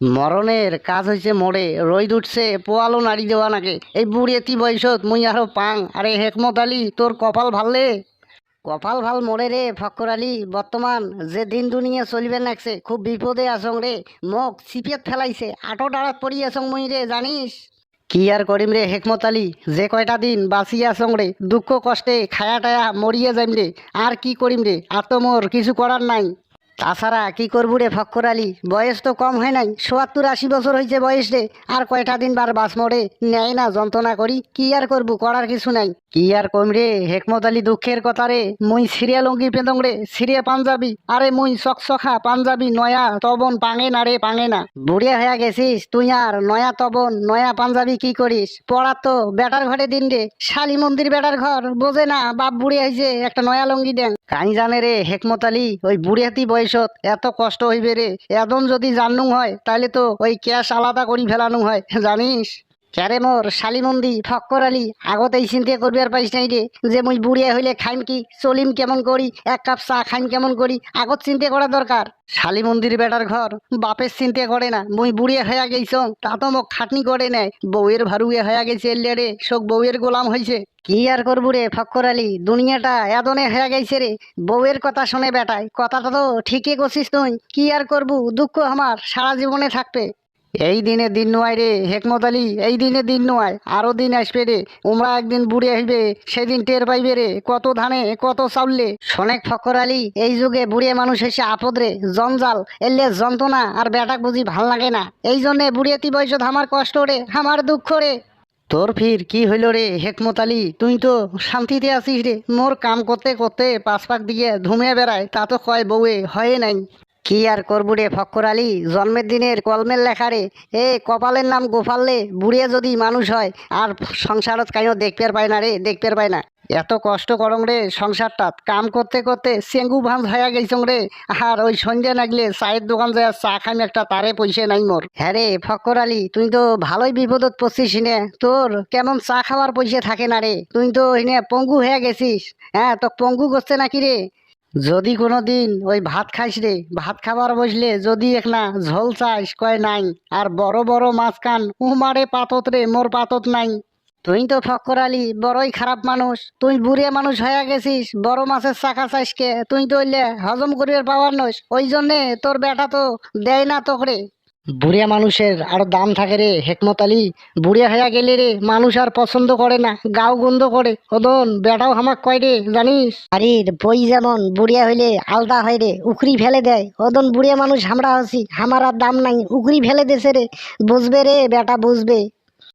মরণের কাজ হয়েছে মরে রইদ উঠছে, পোয়ালো নাড়ি দেওয়া নাকি এই বুড়িয়েতি বয়সত মুই আরও পাং। আরে হেকমত আলী, তোর কপাল ভাললে কপাল ভালো মরে রে ফক্কর আলী, বর্তমান যে দিন দুনিয়া চলিবে নাকছে খুব বিপদে আসং রে। মোক চিপিয়াত ফেলাইছে আটো ডাড়াত পড়ি আসং মুই রে, জানিস? কি আর করিম রে হেকমত আলী, যে কয়টা দিন বাঁচিয়ে আসং রে, দুঃখ কষ্টে খায়া টায়া মরিয়ে যাইম রে। আর কি করিম রে আর তো মোর কিছু করার নাই। তাছাড়া কি করব রে ফক্কর আলী? বয়স তো কম হয় নাই। সোয়াত্তর আশি বছর হয়েছে বয়স রে। আর কয়টা দিন বার বাস মরে নেয় না, যন্ত্রণা করি। কি আর করব, করার কিছু নাই। কি আর কম রে, হেকমত আলী দুঃখের কথা রে। মুই সিরিয়া লঙ্গি পেদং রে, সিরিয়া পাঞ্জাবি। আরে মুই চকচখা পাঞ্জাবি, নয়া তবন পাঙে না রে, পাঙে না। বুড়িয়া হয়ে গেছিস, তুই আর নয়া তবন, নয়া পাঞ্জাবি কি করিস? পড়ার তো বেটার ঘরে দিন রে। শালি মন্দির বেটার ঘর, বোঝে না, বাপ বুড়ি হয়েছে একটা নয়া লঙ্গি দেন। কাই জানে রে, হেকমত আলী, ওই বুড়িয়াতি বয়সত এত কষ্ট হইবে রে। এদম যদি জানুং হয় তাহলে তো ওই ক্যাশ আলাদা করি ফেলানো হয়, জানিস? ক্যারে মোর শালিমন্দি ফক্কর আলী আগতেই চিন্তা করবি আর পাইস নাই রে। যে মুই বুড়িয়া হইলে খাইম কি, চলিম কেমন করি, এক কাপ চা খাইম কেমন করি, আগত চিন্তা করা দরকার। শালি মন্দির বেটার ঘর, বাপের চিন্তা করে না, মুই বুড়িয়া হইয়া গেছ তা তো মোক খাটনি করে নেয় বউয়ের ভারুয়ে হইয়া গেছে এলে রে সব বউয়ের গোলাম হয়েছে কি আর করব রে ফক্কর আলী দুনিয়াটা এদনে হয়ে গেছে রে। বউয়ের কথা শুনে বেটায়, কথাটা তো ঠিকই করছিস তুই, কি আর করব, দুঃখ আমার, সারা জীবনে থাকবে। এই দিনে দিন নয় রে, হেকমত আলী, এই দিনে দিন নয় আরও দিন আসবে রে ওমরা একদিন বুড়ে আসবে, সেদিন টের পাইবে রে, কত ধানে, কত চাউলে। শোনেক ফকর আলী, এই যুগে বুড়িয়ে মানুষ এসে আপদ রে, জঞ্জাল, এলে যন্ত্রণা আর বেটাক বুঝি ভালো লাগে না। এই জন্যে বুড়িয়েতি বয়সত আমার কষ্ট রে, আমার দুঃখ রে। তোর ফির কি হইল রে, হেকমত আলী, তুই তো শান্তিতে আছিস রে, মোর কাম করতে করতে পাঁচ পাক দিয়ে ধুমে বেড়ায়, তা তো কয় বউয়ে, হয় নাই। কি আর করব রে ফক্কর আলী? জন্মের দিনের কলমের লেখা রে এ, কপালের নাম গোপাললে বুড়িয়ে যদি মানুষ হয়, আর সংসারত কাইও দেখতে পায় না রে দেখতে পায় না। এত কষ্ট করং রে সংসারটা। কাম করতে করতে সেঙ্গু ভাঁজ হয়ে গেছং রে। আর ওই সন্ধ্যা লাগলে চায়ের দোকান যায় চা খাইম একটা তারে পয়সা নাই মোর। হ্যাঁ রে ফক্কর আলী, তুই তো ভালোই বিপদত পড়ছিস নে তোর কেমন চা খাওয়ার পয়সা থাকে না রে? তুই তো এনে পঙ্গু হয়ে গেছিস। হ্যাঁ তো পঙ্গু করছে নাকি রে? যদি কোনো দিন ওই ভাত খাইস রে, ভাত খাবার বসলে যদি একনা ঝোল চাইস, কয় নাই, আর বড় বড় মাছ কান উমারে পাতত রে, মোর পাতত নাই। তুই তো ফক্কর আলী, বড়ই খারাপ মানুষ, তুই বুড়ে মানুষ হয়ে গেছিস, বড় মাছের চাকা চাইসকে, তুই তো হজম করিবার পাওয়ার নস, ওই জন্যে তোর বেটা তো দেয় না তোকে। বুড়িয়া মানুষের আরও দাম থাকে রে, হেকমত আলী। বুড়িয়া হইয়া গেলে রে, মানুষ আর পছন্দ করে না, গাও গন্ধ করে। ওদন বেটাও হামাক কয় রে, জানিস? আরে, বই যেমন বুড়িয়া হইলে আলদা হয় রে উকরি ফেলে দেয়। ওদন বুড়িয়া মানুষ আমরা হসি আমার আর দাম নাই উকরি ফেলে দেশে রে। বুঝবে রে, বেটা বুঝবে।